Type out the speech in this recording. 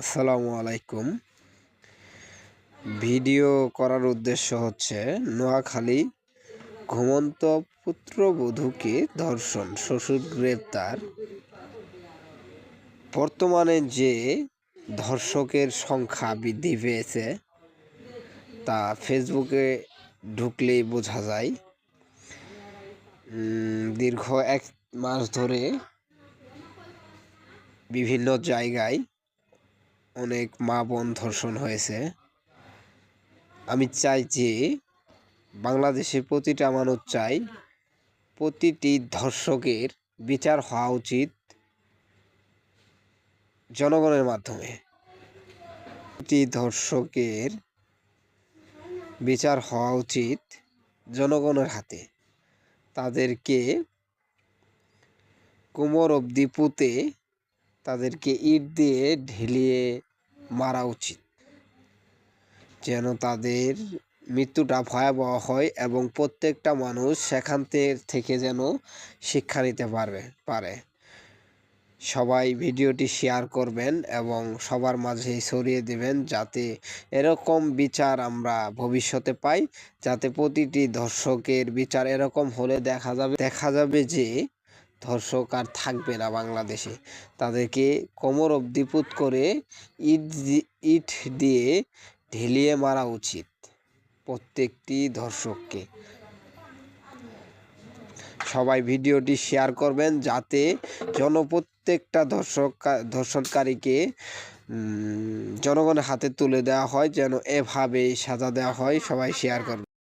আসসালামু আলাইকুম। ভিডিও করার উদ্দেশ্য হচ্ছে, নোয়াখালী ঘুমন্ত পুত্রবধূকে ধর্ষণ, শ্বশুর গ্রেপ্তার। বর্তমানে যে ধর্ষকের সংখ্যা বৃদ্ধি পেয়েছে, তা ফেসবুকে ঢুকলেই বোঝা যায়। দীর্ঘ এক মাস ধরে বিভিন্ন জায়গায় অনেক মা বোন ধর্ষণ হয়েছে। আমি চাই যে বাংলাদেশের প্রতিটা মানুষ চাই প্রতিটি ধর্ষকের বিচার হওয়া উচিত জনগণের মাধ্যমে। প্রতি ধর্ষকের বিচার হওয়া উচিত জনগণের হাতে। তাদেরকে কোমর অবধি পুঁতে তাদেরকে ইট দিয়ে ঢেলিয়ে মারা উচিত, যেন তাদের মৃত্যুটা ভয়াবহ হয় এবং প্রত্যেকটা মানুষ সেখান থেকে যেন শিক্ষা নিতে পারবে, পারে। সবাই ভিডিওটি শেয়ার করবেন এবং সবার মাঝে ছড়িয়ে দেবেন যাতে এরকম বিচার আমরা ভবিষ্যতে পাই, যাতে প্রতিটি দর্শকের বিচার এরকম হলে দেখা যাবে দেখা যাবে যে ধর্ষক আর থাকবে না বাংলাদেশে। তাদেরকে কোমর অবধি পুত করে ইট ইট দিয়ে ঢেলিয়ে মারা উচিত প্রত্যেকটি ধর্ষককে। সবাই ভিডিওটি শেয়ার করবেন যাতে জনপ্রত্যেকটা ধর্ষক, ধর্ষণকারীকে জনগণের হাতে তুলে দেওয়া হয়, যেন এভাবে সাজা দেওয়া হয়, সবাই শেয়ার করবেন।